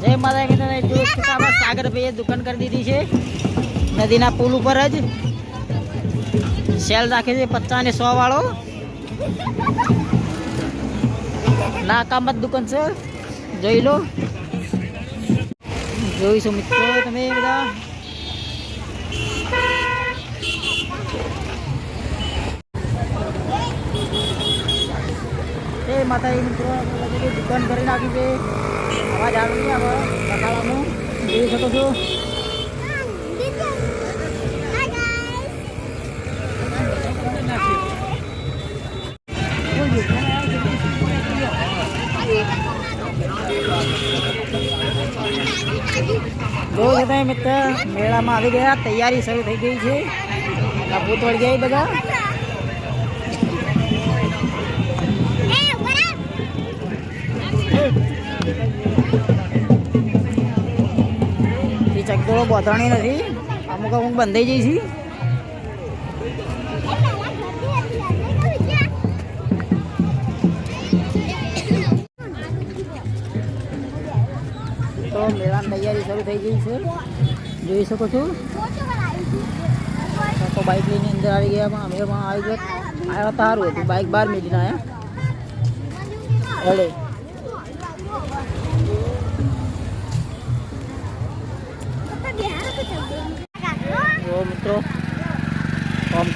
જય માતા મિત્રો જોઈ શકો આપણે સાગરભાઈએ દુકાન કરી દીધી છે. નદીના પુલ ઉપર જ. સેલ રાખે છે પચાસ ને સો વાળો ના કામત દુકાન છે જોઈ લો. જોઈશું મિત્રો તમે બધા. એ માતાજી મિત્રો દુકાન કરી નાખી છે. અવાજ આવે છે હવે બકાલાનું જોઈ શકો છો. જોયું બધા મિત્ર, મેળામાં આવી ગયા, તૈયારી શરૂ થઈ ગઈ છે. આ ભૂત વળી ગયા બધા. એ ચકડોળો બોધવાની નથી. અમુક અમુક બંધાઈ જઈ છે. તો મેળાની તૈયારી શરૂ થઈ ગઈ છે. જોઈ શકો છો. તો બાઇક લઈને અંદર આવી ગયા પણ અમે પણ આવી ગયા. આવ્યા તો સારું હતું. બાઇક બહાર મેળીને આવ્યા અડે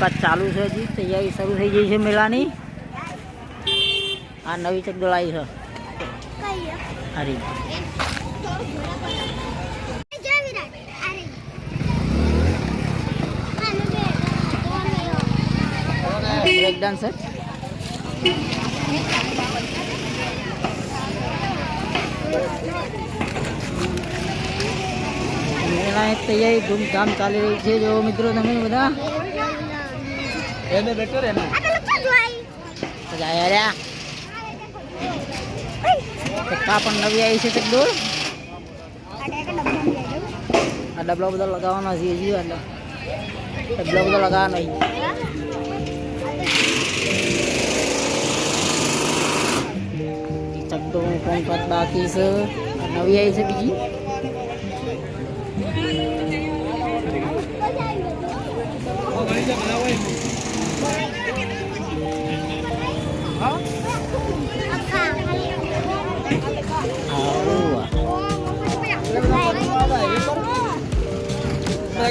કામકાજ ચાલુ છે હજી, તૈયારી શરૂ થઈ ગઈ છે મેળાની આ નવી ચકડોળ આવી છે. હારી બ્રેક ડાન્સ તૈયારી ધૂમધામ ચાલી રહી છે. જો મિત્રો તમે બધા. એને બેટર એને. જાય ચક્કા પણ નવી આવી છે ચકડોળ આ ડબલો બધો લગાવવાનો છે હજી એટલે. ડબલો બધો લગાવવાનો છે. ચકડોળ કોમકાત બાકી છે? નવી આવી છે બીજી.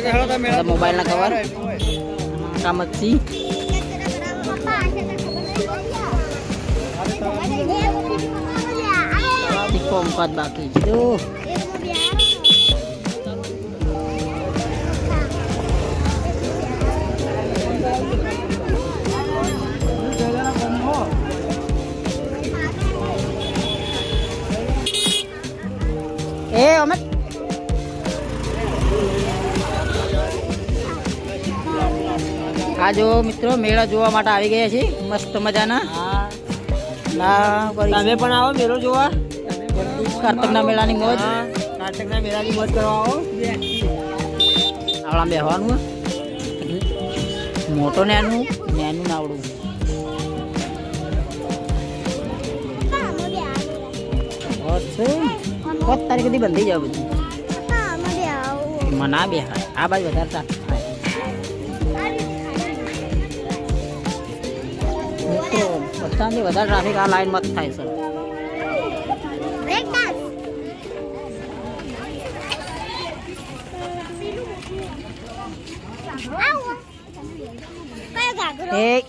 આવું મોબાઈલ ના કવર કામતથી કોમકાત બાકી છે જો એ અમે આ જો મિત્રો મેળા જોવા માટે આવી ગયા છે મસ્ત મજાના. તમે પણ આવો મેળો જોવા. કાર્તકના મેળાની મોજ. કાર્તકના મેળાની મોજ કરવા આવો. આવડા બેહવાનું. મોટો નેનું નેનું નાવડું પોત તારીખ સુધી બંધી. જાવ બધું મના બે આ બાજુ વધારે મિત્રો વધારે ટ્રાફિક આ લાઈનમાં જ થાય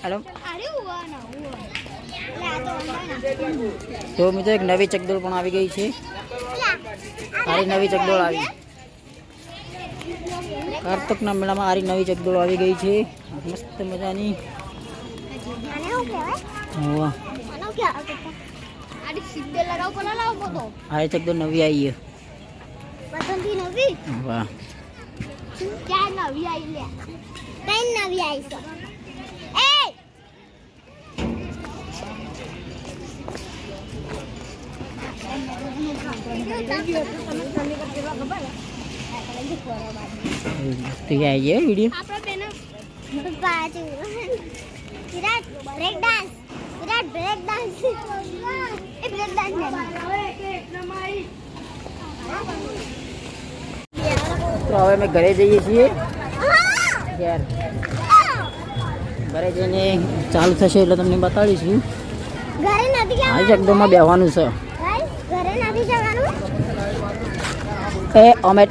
હેલો તો મિત્રો એક નવી ચકડોળ પણ આવી ગઈ છે. આરી નવી ચકડોળ આવી. કાર્તકના મેળામાં આરી નવી ચકડોળ આવી ગઈ છે. મસ્ત મજાની. વાહ આરી તો નવી આવી છે વાહ. નવી આવી લે કઈ નવી આવી છે એ તો આવી જાય video break dance. Virat break dance એ બ્રેક ડાન્સ તો હવે અમે ઘરે જઈએ છીએ. ઘેર. ઘરે જઈને ચાલુ થશે એટલે તમને બતાડીશું. ઘરે નથી આ જગદોમાં બેહવાનું છે. ઘરે નથી જવાનું? એ અમે